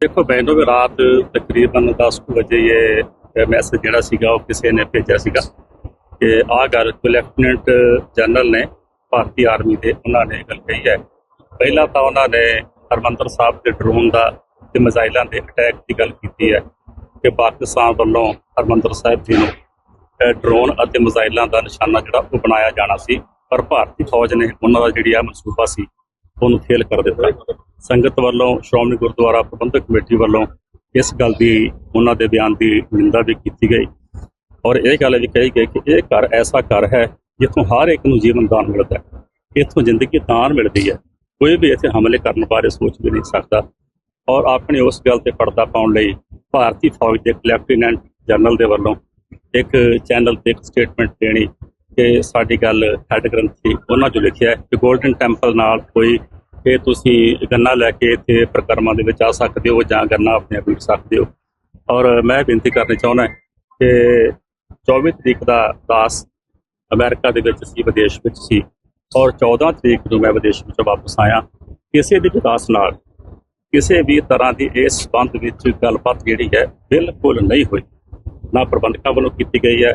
ਦੇਖੋ ਮੈਨੂੰ ਵੀ ਰਾਤ ਤਕਰੀਬਨ 10 ਕੁ ਵਜੇ ਇਹ ਮੈਸੇਜ ਜਿਹੜਾ ਸੀਗਾ ਉਹ ਕਿਸੇ ਨੇ ਭੇਜਿਆ ਸੀਗਾ ਕਿ ਆਹ ਗੱਲ ਲੈਫਟੀਨੈਂਟ ਜਨਰਲ ਨੇ ਭਾਰਤੀ ਆਰਮੀ ਦੇ ਉਹਨਾਂ ਨੇ ਗੱਲ ਕਹੀ ਹੈ। ਪਹਿਲਾਂ ਤਾਂ ਉਹਨਾਂ ਨੇ ਹਰਮੰਦਰ ਸਾਹਿਬ ਦੇ ਡਰੋਨ ਦਾ ਤੇ ਮਿਜ਼ਾਈਲਾਂ ਦੇ ਅਟੈਕ ਦੀ ਗੱਲ ਕੀਤੀ ਹੈ ਕਿ ਪਾਕਿਸਤਾਨ ਵੱਲੋਂ ਹਰਮੰਦਰ ਸਾਹਿਬ ਜੀ ਨੂੰ ਡਰੋਨ ਅਤੇ ਮਿਜ਼ਾਈਲਾਂ ਦਾ ਨਿਸ਼ਾਨਾ ਜਿਹੜਾ ਉਹ ਬਣਾਇਆ ਜਾਣਾ ਸੀ, ਪਰ ਭਾਰਤੀ ਫੌਜ ਨੇ ਉਹਨਾਂ ਦਾ ਜਿਹੜੀ ਆ ਮਨਸੂਬਾ ਸੀ ਉਹਨੂੰ ਫੇਲ ਕਰ ਦਿੱਤਾ। ਸੰਗਤ ਵੱਲੋਂ, ਸ਼੍ਰੋਮਣੀ ਗੁਰਦੁਆਰਾ ਪ੍ਰਬੰਧਕ ਕਮੇਟੀ ਵੱਲੋਂ ਇਸ ਗੱਲ ਦੀ, ਉਹਨਾਂ ਦੇ ਬਿਆਨ ਦੀ ਨਿੰਦਾ ਵੀ ਕੀਤੀ ਗਈ। ਔਰ ਇਹ ਗੱਲ ਵੀ ਕਹੀ ਗਈ ਕਿ ਇਹ ਘਰ ਐਸਾ ਘਰ ਹੈ ਜਿੱਥੋਂ ਹਰ ਇੱਕ ਨੂੰ ਜੀਵਨ ਦਾਨ ਮਿਲਦਾ ਹੈ। ਇੱਥੋਂ ਜ਼ਿੰਦਗੀ ਦਾਨ ਮਿਲਦੀ ਹੈ। ਕੋਈ ਵੀ ਇੱਥੇ ਹਮਲੇ ਕਰਨ ਬਾਰੇ ਸੋਚ ਵੀ ਨਹੀਂ ਸਕਦਾ। ਔਰ ਆਪਣੀ ਉਸ ਗੱਲ ਤੇ ਪਰਦਾ ਪਾਉਣ ਲਈ ਭਾਰਤੀ ਫੌਜ ਦੇ ਇੱਕ ਲੈਫਟੀਨੈਂਟ ਜਨਰਲ ਦੇ ਵੱਲੋਂ ਇੱਕ ਚੈਨਲ ਤੇ ਇੱਕ ਸਟੇਟਮੈਂਟ ਦੇਣੀ ਕਿ ਸਾਡੀ ਗੱਲ ਹੈਡ ਗ੍ਰੰਥੀ ਉਹਨਾਂ 'ਚੋਂ ਲਿਖਿਆ ਹੈ ਕਿ 골ਡਨ ਟੈਂਪਲ ਨਾਲ ਕੋਈ ਇਹ ਤੁਸੀਂ ਗੰਨਾ ਲੈ ਕੇ ਇੱਥੇ ਪ੍ਰਕਰਮਾਂ ਦੇ ਵਿੱਚ ਆ ਸਕਦੇ ਹੋ ਜਾਂ ਗੰਨਾ ਆਪਣੇ ਆਪ ਵਿਕ ਸਕਦੇ ਹੋ। ਔਰ ਮੈਂ ਬੇਨਤੀ ਕਰਨੀ ਚਾਹੁੰਦਾ ਕਿ 24 ਤਰੀਕ ਦਾ ਦਾਸ ਅਮਰੀਕਾ ਦੇ ਵਿੱਚ ਸੀ, ਵਿਦੇਸ਼ ਵਿੱਚ ਸੀ ਔਰ 14 ਤਰੀਕ ਨੂੰ ਮੈਂ ਵਿਦੇਸ਼ ਵਿੱਚੋਂ ਵਾਪਸ ਆਇਆ। ਕਿਸੇ ਵੀ ਵਿਕਾਸ ਨਾਲ ਕਿਸੇ ਵੀ ਤਰ੍ਹਾਂ ਦੀ ਇਸ ਸੰਬੰਧ ਵਿੱਚ ਗੱਲਬਾਤ ਜਿਹੜੀ ਹੈ ਬਿਲਕੁਲ ਨਹੀਂ ਹੋਈ। ਨਾ ਪ੍ਰਬੰਧਕਾਂ ਵੱਲੋਂ ਕੀਤੀ ਗਈ ਹੈ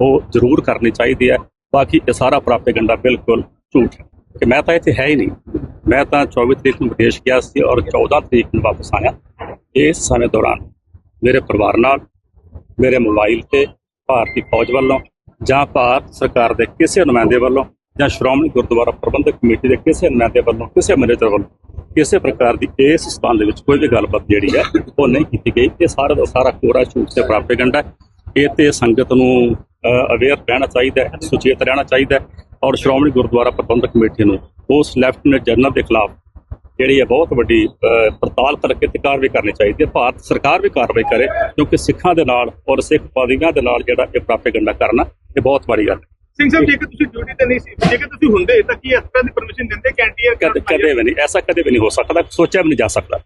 ਉਹ ਜ਼ਰੂਰ ਕਰਨੀ ਚਾਹੀਦੀ ਹੈ, ਬਾਕੀ ਇਹ ਸਾਰਾ ਪ੍ਰਾਪੇਗੰਡਾ ਬਿਲਕੁਲ ਝੂਠ ਹੈ। ਕਿ ਮੈਂ ਤਾਂ ਇੱਥੇ ਹੈ ਹੀ ਨਹੀਂ। ਮੈਂ ਤਾਂ 24 ਤਰੀਕ ਨੂੰ ਵਿਦੇਸ਼ ਗਿਆ ਸੀ ਔਰ 14 ਤਰੀਕ ਨੂੰ ਵਾਪਸ ਆਇਆ। ਇਸ ਸਮੇਂ ਦੌਰਾਨ ਮੇਰੇ ਪਰਿਵਾਰ ਨਾਲ, ਮੇਰੇ ਮੋਬਾਈਲ ਤੇ ਭਾਰਤੀ ਫੌਜ ਵੱਲੋਂ ਜਾਂ ਭਾਰਤ ਸਰਕਾਰ ਦੇ ਕਿਸੇ ਨੁਮਾਇੰਦੇ ਵੱਲੋਂ ਜਾਂ ਸ਼੍ਰੋਮਣੀ ਗੁਰਦੁਆਰਾ ਪ੍ਰਬੰਧਕ ਕਮੇਟੀ ਦੇ ਕਿਸੇ ਨੁਮਾਇੰਦੇ ਵੱਲੋਂ, ਕਿਸੇ ਮੈਨੇਜਰ ਵੱਲੋਂ ਕਿਸੇ ਪ੍ਰਕਾਰ ਦੀ ਇਸ ਸਬੰਧ ਵਿੱਚ ਕੋਈ ਵੀ ਗੱਲਬਾਤ ਜਿਹੜੀ ਹੈ ਉਹ ਨਹੀਂ ਕੀਤੀ ਗਈ। ਇਹ ਸਾਰਾ ਦਾ ਸਾਰਾ ਕੋਰਾ ਝੂਠ ਤੇ ਪ੍ਰਾਪੇਗੰਡਾ ਹੈ। ਇਹ ਤੇ ਸੰਗਤ ਨੂੰ ਅਵੇਅਰ ਰਹਿਣਾ ਚਾਹੀਦਾ ਹੈ ਸੁਚੇਤ ਰਹਿਣਾ ਚਾਹੀਦਾ ਹੈ ਔਰ ਸ਼੍ਰੋਮਣੀ ਗੁਰਦੁਆਰਾ ਪ੍ਰਬੰਧਕ ਕਮੇਟੀ ਨੂੰ ਉਸ ਲੈਫਟੀਨੈਂਟ ਜਨਰਲ ਦੇ ਖਿਲਾਫ ਜਿਹੜੀ ਹੈ ਬਹੁਤ ਵੱਡੀ ਪੜਤਾਲ ਕਰਕੇ ਤੇ ਕਾਰਵਾਈ ਕਰਨੀ ਚਾਹੀਦੀ ਹੈ ਭਾਰਤ ਸਰਕਾਰ ਵੀ ਕਾਰਵਾਈ ਕਰੇ ਕਿਉਂਕਿ ਸਿੱਖਾਂ ਦੇ ਨਾਲ ਔਰ ਸਿੱਖ ਪਾਦਰੀਆਂ ਦੇ ਨਾਲ ਜਿਹੜਾ ਇਹ ਪ੍ਰਾਪੇਗੰਡਾ ਕਰਨਾ ਇਹ ਬਹੁਤ ਮਾੜੀ ਗੱਲ ਹੈ। ਸਿੰਘ ਸਾਹਿਬ ਜੇਕਰ ਤੁਸੀਂ ਡਿਊਟੀ ਤੇ ਨਹੀਂ ਸੀ ਜੇਕਰ ਤੁਸੀਂ ਹੁੰਦੇ ਤਾਂ ਕੀ ਇਸ ਤਰ੍ਹਾਂ ਦੀ ਪਰਮਿਸ਼ਨ ਦਿੰਦੇ ਕਦੇ ਕਦੇ ਵੀ ਨਹੀਂ ਐਸਾ ਕਦੇ ਵੀ ਨਹੀਂ ਹੋ ਸਕਦਾ ਸੋਚਿਆ ਵੀ ਨਹੀਂ ਜਾ ਸਕਦਾ।